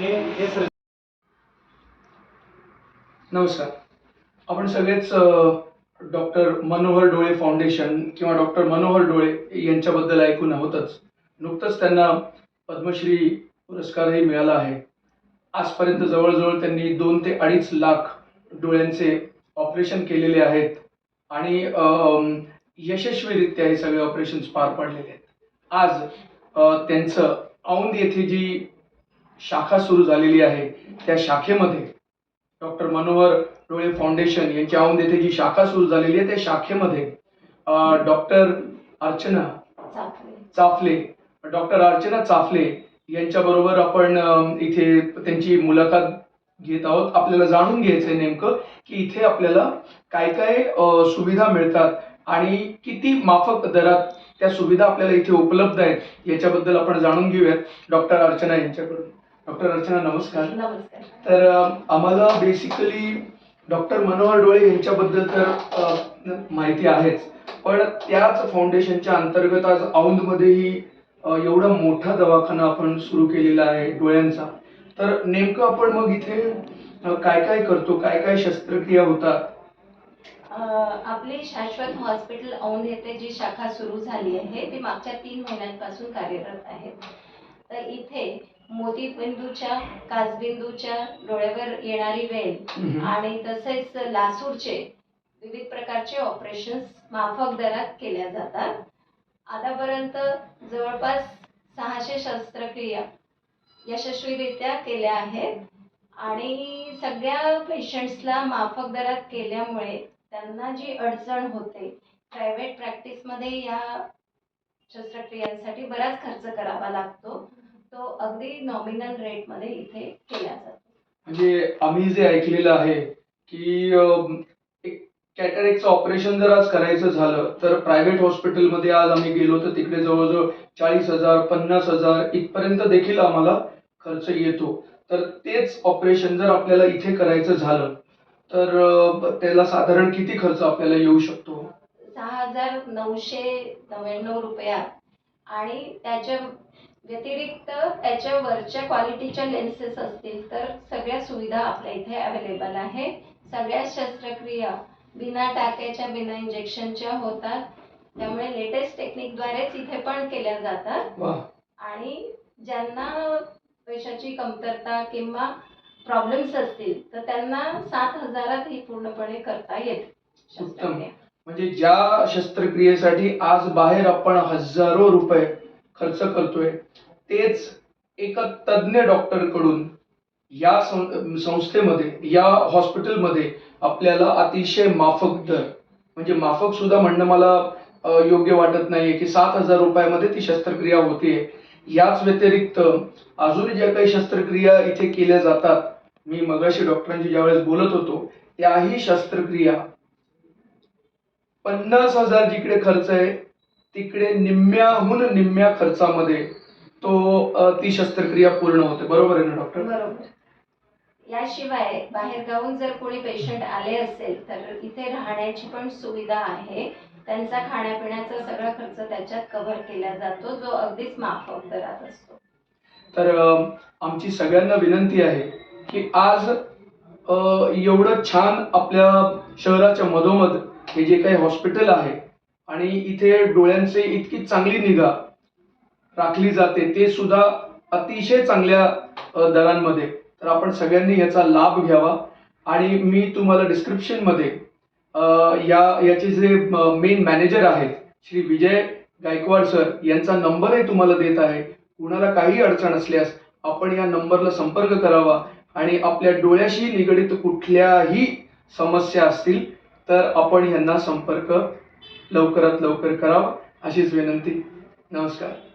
हे नमस्कार. आपण सगळेच डॉक्टर मनोहर डोळे फाउंडेशन किंवा डॉक्टर मनोहर डोळे यांच्याबद्दल ऐकून आहोतच. नुकतंच त्यांना पद्मश्री पुरस्कारही मिळाला आहे. आजपर्यंत जवळजवळ त्यांनी दोन ते अडीच लाख डोळ्यांचे ऑपरेशन केलेले आहेत आणि यशस्वीरित्या हे सगळे ऑपरेशन्स पार पडलेले आहेत. आज त्यांचं औंध येथे जी शाखा सुरू झालेली आहे. त्या शाखेमध्ये डॉक्टर मनोहर डोळे फाउंडेशन यांच्या औंध येथे जी शाखा सुरू झालेली आहे. त्या शाखेमध्ये डॉक्टर अर्चना चाफले. डॉक्टर अर्चना चाफले यांच्याबरोबर आपण इथे त्यांची मुलाखत घेत आहोत. आपल्याला जाणून घ्यायचंय नेमकं की इथे आपल्याला काय काय सुविधा मिळतात आणि किती माफक दरात त्या सुविधा आपल्याला इथे उपलब्ध आहेत याच्याबद्दल आपण जाणून घेऊयात. डॉक्टर अर्चना यांच्याकडून. डॉक्टर अर्चना नमस्कार. नमस्कार. तर आम्हाला बेसिकली डॉक्टर मनोहर डोळे यांच्याबद्दल तर माहिती आहेच. पण त्याच फाउंडेशनच्या अंतर्गत आज औंधमध्येही एवढा मोठा दवाखाना आपण सुरू केलेला आहे डोळ्यांचा. तर नेमकं आपण मग इथे काय काय करतो काय काय शस्त्रक्रिया होतात? आपली शाश्वत हॉस्पिटल औंध येथे जी शाखा सुरू झाली आहे ती मागच्या तीन महिन्यांपासून कार्यरत आहे. तर इथे मोतीबिंदूच्या काचबिंदूच्या डोळ्यावर येणारी वेल. आणि तसेच लासूरचे विविध प्रकारचे ऑपरेशन्स माफक दरात केल्या जातात. आतापर्यंत जवळपास सहाशे शस्त्रक्रिया यशस्वीरित्या केल्या आहेत. आणि सगळ्या पेशंट्सला माफक दरात केल्यामुळे त्यांना जी अडचण होते प्रायव्हेट प्रॅक्टिसमध्ये या शस्त्रक्रियांसाठी बराच खर्च करावा लागतो. तो अगदी नॉमिनल रेटमध्ये इथे केला जातो. म्हणजे आम्ही जे ऐकलेलं आहे की एक कॅटरेक्टचं ऑपरेशन जर आज करायचं झालं तर प्रायव्हेट हॉस्पिटलमध्ये आज आम्ही गेलो तर तिकडे जवळजवळ चाळीस हजार पन्नास हजार इथपर्यंत देखील आम्हाला खर्च येतो. तर तेच ऑपरेशन जर आपल्याला इथे करायचं झालं तर त्याला साधारण किती खर्च आपल्याला येऊ शकतो? सहा हजार नऊशे नव्याण्णव रुपयात. आणि त्याच्या व्यतिरिक्त त्याच्या वरच्या क्वालिटीच्या लेन्सेस असतील तर सगळ्या सुविधा आपल्या इथे अवेलेबल आहे सगळ्या शस्त्रक्रिया बिना टाक्याच्या बिना इंजेक्शनच्या होतात. त्यामुळे लेटेस्ट टेक्निकद्वारेच इथे पण केल्या जातात. आणि ज्यांना पैशाची कमतरता किंवा प्रॉब्लेम्स असतील तर त्यांना सात हजारात ही पूर्णपणे करता येते. शस्त्रक्रिया. म्हणजे ज्या शस्त्रक्रियेसाठी आज बाहेर आपण हजारो रुपये खर्च करतोय. तेच एका तज्ज्ञ डॉक्टरकडून या संस्थेमध्ये या हॉस्पिटलमध्ये आपल्याला अतिशय माफक दर म्हणजे माफक सुद्धा म्हणणं मला योग्य वाटत नाहीये की सात हजार रुपयामध्ये ती शस्त्रक्रिया होते याच व्यतिरिक्त अजून ज्या काही शस्त्रक्रिया इथे केल्या जातात मी मगाशी डॉक्टरांशी ज्यावेळेस बोलत होतो त्याही शस्त्रक्रिया पन्नास हजार जिकडे खर्च आहे तिकडे निम्म्याहून निम्म्या खर्चामध्ये तो अ, ती शस्त्रक्रिया पूर्ण होते. बरोबर आहे ना डॉक्टर बरोबर. याशिवाय बाहेरगावून जर कोणी पेशंट आले असेल तर इथे राहण्याची पण सुविधा आहे. त्यांचा खाण्यापिण्याचा सगळा खर्च त्याच्यात कव्हर केला जातो जो अगदीच माफक दरात असतो. तर अ, आमची सगळ्यांना विनंती आहे की आज अ, एवढं छान आपल्या शहराच्या मधोमध हे जे काही हॉस्पिटल आहे आणि इथे डोळ्यांची इतकी चांगली निगा राखली जाते ते सुद्धा अतिशय चांगल्या दरांमध्ये. तर आपण सगळ्यांनी याचा लाभ घ्यावा. आणि मी तुम्हाला डिस्क्रिप्शनमध्ये या याचे जे मेन मॅनेजर आहेत श्री विजय गायकवाड सर यांचा नंबरही तुम्हाला देत आहे. कुणाला काही अडचण असल्यास आपण या नंबरला संपर्क करावा आणि आपल्या डोळ्याशी निगडीत कुठल्याही समस्या असतील तर आपण यांना संपर्क लवकरात लवकर करावा अशीच विनंती. नमस्कार.